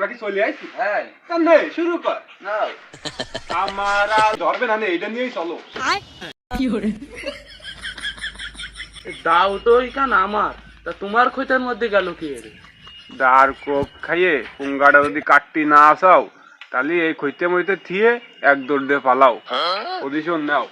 আমরা কি চলে আইছি? হ্যাঁ কান নে শুরু কর। না। আমার আর ধরবে না নে এইটা নিয়েই চলো। দাও তো এখান আমার। তা তোমার ক্ষতির মধ্যে গেল কি রে? দার কোপ খাইয়ে পুঙ্গাটা যদি কাটতি না আসাও তাহলে এই খইতে মইতে থিয়ে এক দৌড় দিয়ে পালাও। পজিশন নাও।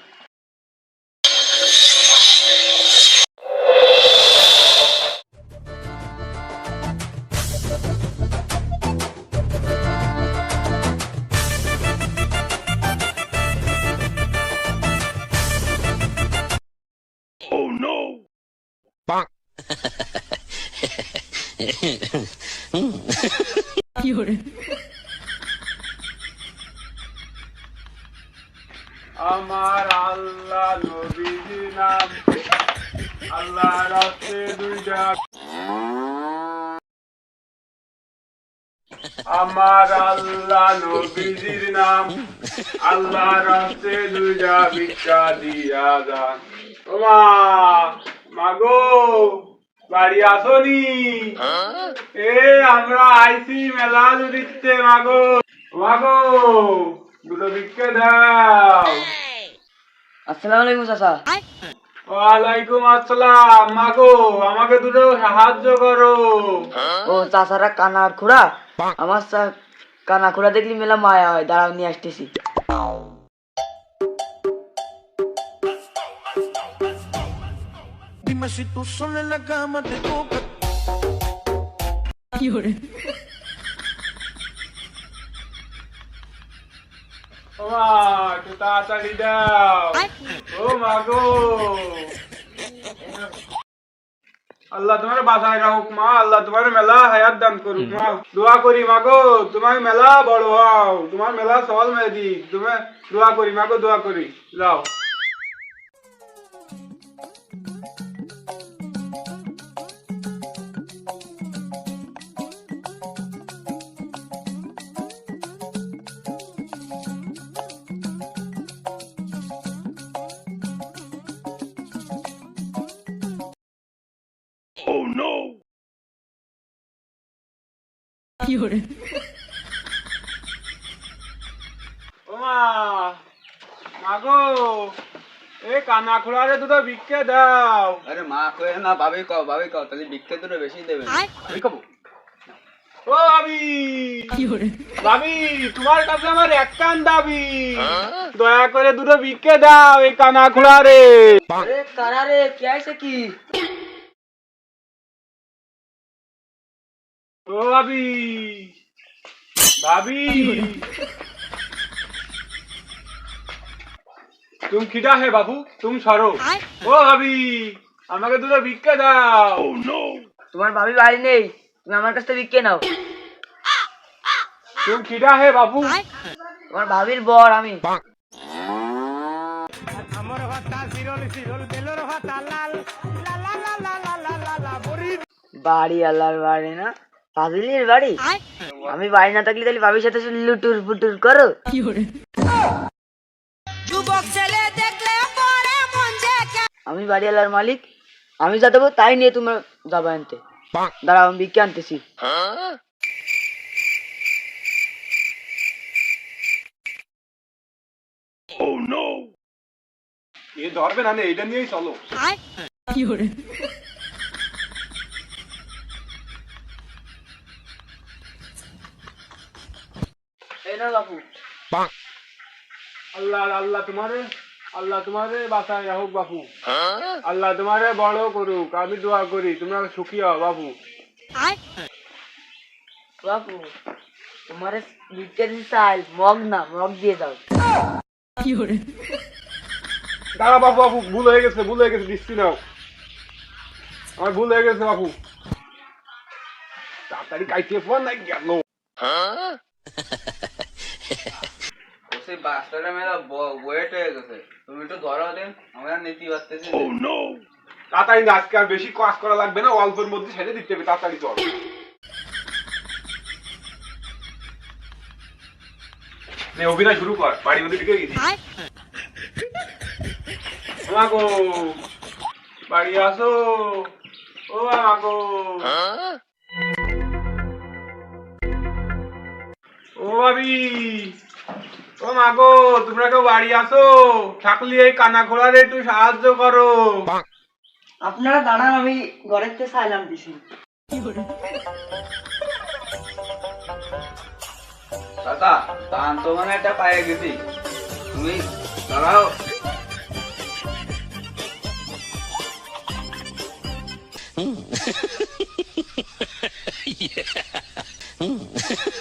আমার আল্লাহ নবীজি নাম। আল্লাহ রাস্তে দুইটা। আমার আল্লাহ নবীজির নাম। আল্লাহ রাস্তে দুইটা ভিক্ষা দিয়া যান। ওমা, মাগো। বাড়ি আসনি। এ আমরা আইসি মেলা দিতে মাগো। মাগো দুটো ভিক্ষা দাও। আসসালামু আলাইকুম চাচা। ওয়ালাইকুম আসসালাম। মাগো আমাকে দুটো সাহায্য করো। ও চাচারা কানা খুড়া? আমার কানা খুড়া দেখলি মেলা মায়া হয় দাঁড়াও নিয়ে আসতেছি। Dime si tú sola en la cama te toca. ও মা একটু তাড়াতাড়ি দাও ও মাগো আল্লাহ তোমার বাসায় রাখুক মা আল্লাহ তোমার মেলা হায়াত দান করুক মা দোয়া করি মাগো তোমার মেলা বড় হও তোমার মেলা সওয়াল মেয়ে দিক তুমি দোয়া করি যাও ও মা মাগো এ কানা খোলারে দুটো ভিক্ষে দাও। আরে মা কয়ে না ভাবি কও ভাবি কও তাহলে বিক্রি দুটো বেশি দেবে। আমি খাব ও ভাবি। ভাবি তোমার কাছে আমার এক কান দাবি। দয়া করে দুটো ভিক্ষে দাও এই কানা খোলারে আরে কারা রে? কি আইছে কি? ও ভাবি ভাবি তুম হে বাবু তুম সরো ও ভাবি আমাকে দুটো ভিক্ষে দাও তোমার ভাবি বাড়ি নেই তুমি আমার কাছ থেকে বিক্রি নাও তুম হে বাবু তোমার ভাবির বর আমি বাড়ি আল্লাহর বাড়ি না পাগলির বাড়ি? আমি বাড়ি না থাকলে তাহলে ভাবির সাথে লুটুর ফুটুর করো। আমি বাড়ি আল্লাহর মালিক। আমি যা দেবো তাই নিয়ে তোমরা যাব আনতে। দাঁড়াও আমি বিক্রি আনতেছি। এ ধরবে না এইটা নিয়েই চলো। এই না বাবু আল্লাহ আল্লাহ তোমারে আল্লাহ তোমারে বাসায় রাখুক বাপু। আল্লাহ তোমারে বড় করুক আমি দোয়া করি তোমরা সুখী হও বাবু বাবু তোমার চাল মগ না মগ দিয়ে দাও। দাঁড়া বাবু বাবু ভুল হয়ে গেছে ভুল হয়ে গেছে দিচ্ছি নাও। আমার ভুল হয়ে গেছে বাবু তাড়াতাড়ি কাইতে ফোন নাই গেল। সেই বাসটা মেলা ওয়েট হয়ে গেছে। তুমি একটু ধরো দেন আমরা নীতি পারতেছি তাড়াতাড়ি না, আজকে আর বেশি কাজ করা লাগবে না অল্পের মধ্যে সেরে দিতে হবে তাড়াতাড়ি চল নে অভিনয় শুরু কর বাড়ির মধ্যে ঢুকে গেছি। মাগো বাড়ি আসো। ও মাগো ও ভাবি। ও মাগো তোমরা কেউ বাড়ি আসো। থাকলে এই কানা খোলার একটু সাহায্য করো। আপনারা দাঁড়ান আমি ঘরের থেকে সাইলাম দিছি। দাদা দান তো মানে একটা পায়ে গেছি। তুমি দাঁড়াও। এই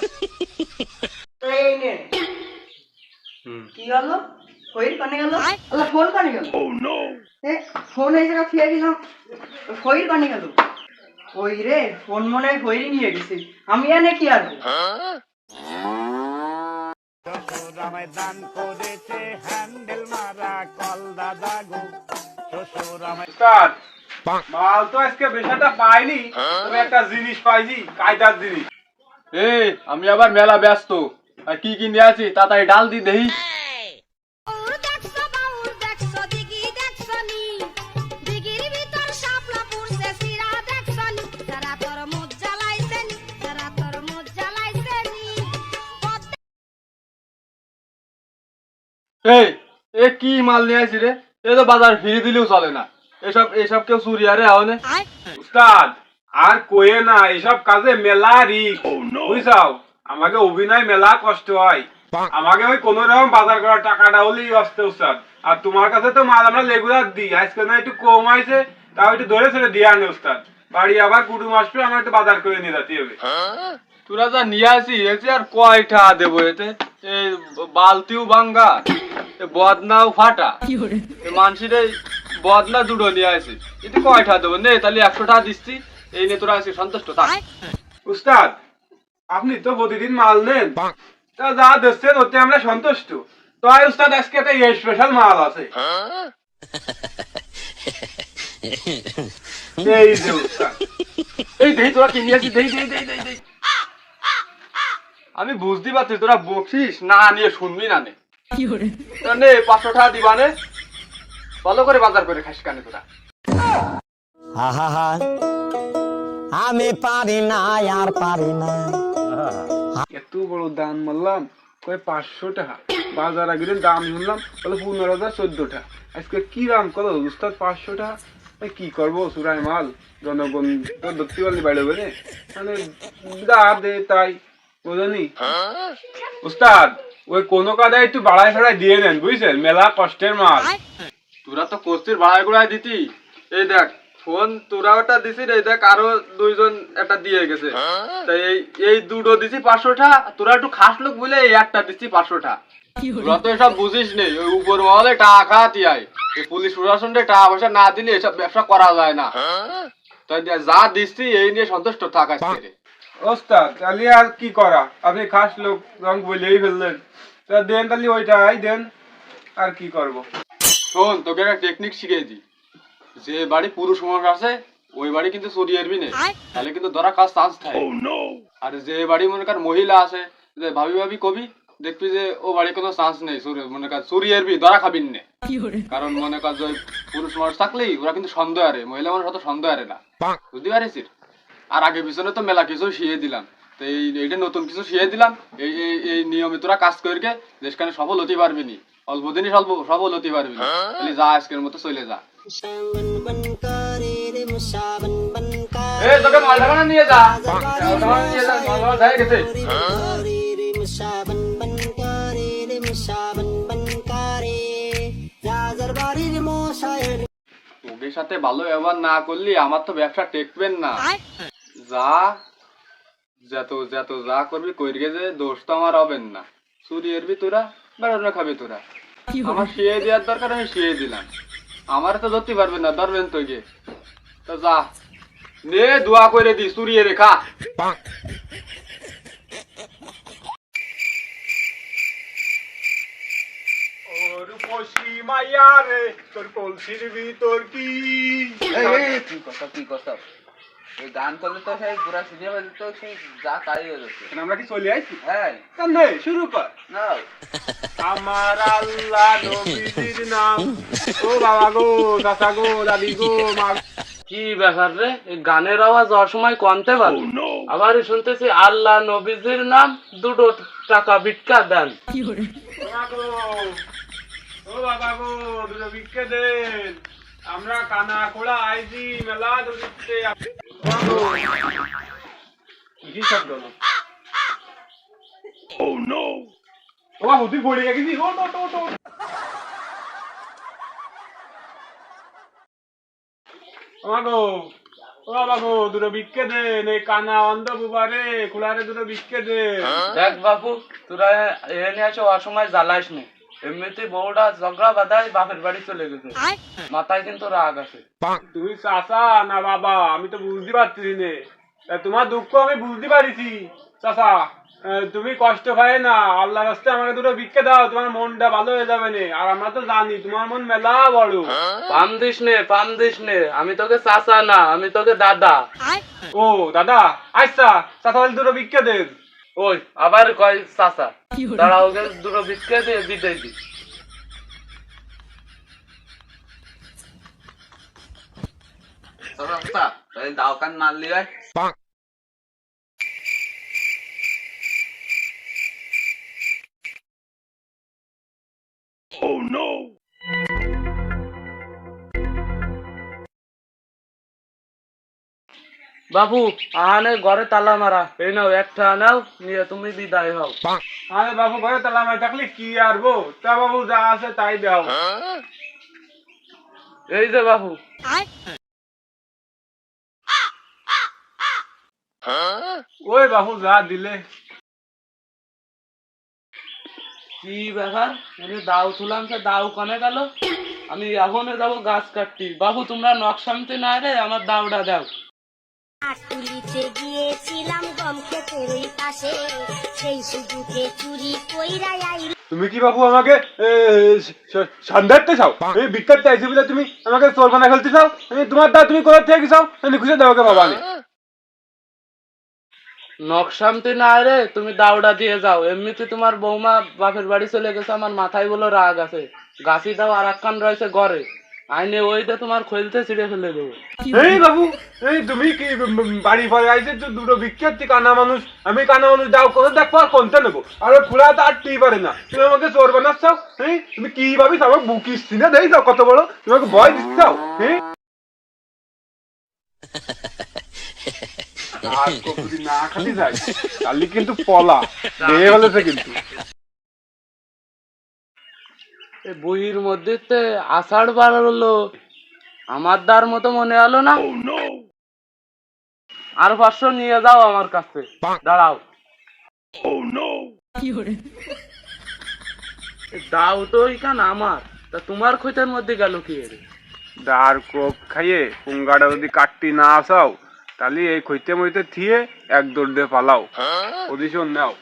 হলো কানে গেল আল্লাহ ফোন কানে গেল। এ ফোন এই জায়গা ফিরে কানে গেল। ওই রে ফোন মনে হয় নিয়ে গেছে। আমি এনে কি আর উস্তাদ মাল তো আজকে বেশাটা পাইনি তবে একটা জিনিস পাইছি কায়দার জিনিস। এই আমি আবার মেলা ব্যস্ত। আর কি কি নিয়ে আছি তাড়াতাড়ি ডাল দি দেহি এই এ কি মাল নিয়ে আছি রে? এ তো বাজার ফিরে দিলেও চলে না। এসব এসব কেউ চুরি আরে আহনে উস্তাদ আর কয়ে না এসব কাজে মেলা রিক বুঝছাও? আমাকে অভিনয় মেলা কষ্ট হয়। আমাকে ওই কোন রকম বাজার করার টাকাটা হলেই আসতে উস্তাদ। আর তোমার কাছে তো মাল আমরা রেগুলার দিই। আজকে না একটু কম আইছে তাও একটু ধরে ছেড়ে দিয়ে আনে উস্তাদ। বাড়ি আবার কুটুম আসবে আমার একটু বাজার করে নিয়ে যেতে হবে। তোরা যা নিয়ে আসি এতে আর কয়টা দেবো এতে? এই বালতিও ভাঙ্গা। বদনাও ফাটা। এ বদনা দুটো নিয়ে আসি কয়টা দেবো? নে তাহলে একশো টাকা দিচ্ছি। এই নিয়ে তোরা আসি সন্তুষ্ট থাক। উস্তাদ আপনি তো প্রতিদিন মাল নেন তা যা দিচ্ছেন ওতে আমরা সন্তুষ্ট। তাই উস্তাদ আজকে একটা স্পেশাল মাল আছে। এই যে উস্তাদ। এই দেহি তোরা কি নিয়ে আসি দেহি দেহি দেহি দেহি আমি বুঝতে পারছি তোরা বকছিস না নিয়ে শুনবি না নে। তা নে পাঁচশো টাকা দিবা নে। ভালো করে বাজার করে খাস কানে তোরা। আমি পারি না আর পারি না। এত বড় দাম মারলাম কয় পাঁচশো টাকা। বাজার আগে দাম শুনলাম বলে পনেরো হাজার চোদ্দ টাকা। আজকে কি দাম কত? উস্তাদ পাঁচশো টাকা? কি করব সুরাই মাল? জনগণ তো ধরতে পারলে বাইরে বেড়ে মানে যা দে তাই বুঝলি উস্তাদ ওই কোনো কাদায় একটু বাড়াই ফাড়াই দিয়ে নেন বুঝছেন? মেলা কষ্টের মাল। তোরা তো কোস্তির ভাড়া গুড়াই দিতি। এই দেখ ফোন তোরা ওটা দিছিস এই দেখ আরও দুইজন একটা দিয়ে গেছে। তাই এই এই দুটো দিছি পাঁচশোটা তোরা একটু খাস লোক বলে এই একটা দিচ্ছি পাঁচশোটা। তোরা তো এসব বুঝিস নেই ওই উপর মহলে টাকা তিয়াই এই পুলিশ প্রশাসনকে টাকা পয়সা না দিলে এসব ব্যবসা করা যায় না। তাই যা দিচ্ছি এই নিয়ে সন্তুষ্ট থাক আজকে। ওস্তাদ তাহলে আর কি করা? আপনি খাস লোক রং বলেই ফেললেন। তা দেন তাহলে ওইটাই দেন আর কি করব? শোন তোকে একটা টেকনিক শিখিয়ে দিই যে বাড়ি পুরুষ মানুষ আছে ওই বাড়ি কিন্তু চুরি এরবি নেই। তাহলে কিন্তু ধরা কাজ চান্স থাকে আর যে বাড়ি মনে কর মহিলা আছে যে ভাবি ভাবি কবি দেখবি যে ও বাড়ি কোনো চান্স নেই চুরি মনে কর চুরি এরবি ধরা খাবিন নে। কারণ মনে কর যে পুরুষ মানুষ থাকলেই ওরা কিন্তু সন্দেহ আরে মহিলা মানুষ অত সন্দেহ আরে না। বুঝতে পারিস আর আগে পিছনে তো মেলা কিছু শিখিয়ে দিলাম। তো এই এইটা নতুন কিছু শিখিয়ে দিলাম। এই এই এই নিয়মে তোরা কাজ করকে দেশখানে সফল হতে পারবি নি। অল্প দিনই সফল সফল হতে পারবি না। তাহলে যা আজকের মতো চলে যা। এ তোকে মাল ঢাকানা নিয়ে যা। নিয়ে যা মাল ঢাকানা গেছে তোদের সাথে ভালো ব্যবহার না করলে আমার তো ব্যবসা টেকবেন না। যা যত যত যা করবি কইরগে যে দোষ তো আমার হবেন না। চুরি এরবি তোরা বেড়ানো খাবি তোরা। আমার শিয়ে দেওয়ার দরকার আমি শিয়ে দিলাম। আমার তো ধরতে পারবেন না ধরবেন তো গিয়ে। তো যা নে দোয়া করে দি রেখা ওর পশি মাইয়া রে তোর কলসির ভিতর কি? কি কথা কি কথা? এই গান করলে তো সেই পুরা সিনেমা তো সেই যা তাই হয়ে যাচ্ছে। আমরা কি চলে আইছি? হ্যাঁ কান্দে শুরু কর। না। আমার আল্লাহ নবীজির নাম। ও বাবা গো চাচা গো দাদি গো মা কি ব্যাপার রে? গানের আওয়াজ অসময় কমতে পারে। আবার শুনতেছি আল্লাহ নবীজির নাম দুটো টাকা ভিক্ষা দেন। ও বাবা গো দুটো ভিক্ষে দেন। আমরা কানা খোলা আইছি মেলা ধরতে কি শব্দ হলো? ও বাবু তুই পড়ে গেছিস ও টো টো টো ও ও বাবা দুটো ভিক্ষে দেন এই কানা অন্ধ বুবারে খোলারে দুটো ভিক্ষে দেন দেখ বাপু তোরা এনে আছো অসময় জ্বালাইস নি এমনিতে বউটা ঝগড়া বাঁধায় বাপের বাড়ি চলে গেছে। মাথায় কিন্তু রাগ আছে। তুমি চাচা না বাবা আমি তো বুঝতে পারছি নে। তোমার দুঃখ আমি বুঝতে পারিছি। চাচা আহ, তুমি কষ্ট পাই না। আল্লাহ রাস্তায় আমাকে দুটো ভিক্ষে দাও তোমার মনটা ভালো হয়ে যাবে নে। আর আমরা তো জানি তোমার মন মেলা বড়। পাম দিস নে পাম দিস নে। আমি তোকে চাচা না আমি তোকে দাদা। ও দাদা? আচ্ছা চাচা দুটো ভিক্ষে দেন ওই আবার কয় চাচা। দাঁড়া ওকে দুটো বিস্কে দিয়ে বিদায় দি তোর অবস্থা তাহলে দাও কান মারলি ভাই। বাবু আহানে ঘরে তালা মারা। এই নাও একটা নাও নিয়ে তুমি বিদায় হও। আরে বাবু ঘরে তালা মাই থাকলে কি আরবো তা বাবু যা আছে তাই দাও। এই যে বাবু। ওই বাবু যা দিলে। কি ব্যাপার? আমি দাও তুলাম সে দাও কনে গেল? আমি এখনে যাব গাছ কাটতে। বাবু তোমরা নকশামতে না রে আমার দাওটা দাও। তুলিতে গিয়েছিলাম গম ক্ষেতের ওই পাশে। সেই সুযোগে চুরি কইরা আই তুমি কি বাবু আমাকে সন্ধ্যাতে চাও? চাইছি বলে তুমি আমাকে চোর বানা ফেলতে চাও তোমার দা তুমি কোথা থেকে চাও? আমি খুঁজে দেবো বাবা আমি। নকশামতে না রে তুমি দাওটা দিয়ে যাও। এমনিতে তোমার বৌমা বাপের বাড়ি চলে গেছে আমার মাথায় বলো রাগ আছে। গাছি দাও আর একখান রয়েছে ঘরে। আইনে ওইটা তোমার খৈলতে ছিঁড়ে ফেলে দেবো। এই বাবু, এই তুমি কি বাড়ি পরে আইছে দুটো বিখ্যাত কানা মানুষ, আমি কানা মানুষ দাও কোথা দেখব আর কোনটা নেব? আর ফুলা, তো পারে না। তুমি আমাকে চোর বানাচ্ছাও এই তুমি কি ভাবিস আমার বুকিস সিনে দেই যাও, কত বড়? তোমাকে ভয় দিচ্ছাও হ্যাঁ? না খালি যায় কিন্তু পলা কিন্তু। বইয়ের মধ্যে তে আষাঢ় বার হলো আমার দার মতো মনে হলো না। আর পাঁচশো নিয়ে যাও আমার কাছে। দাঁড়াও। দাও তো এখান আমার। তা তোমার খৈতের মধ্যে গেল কি রে দার কোপ খাইয়ে পুঙ্গাটা যদি কাটতি না আসাও তাহলে এই খইতে মইতে থিয়ে এক দৌড় দিয়ে পালাও। পজিশন নাও।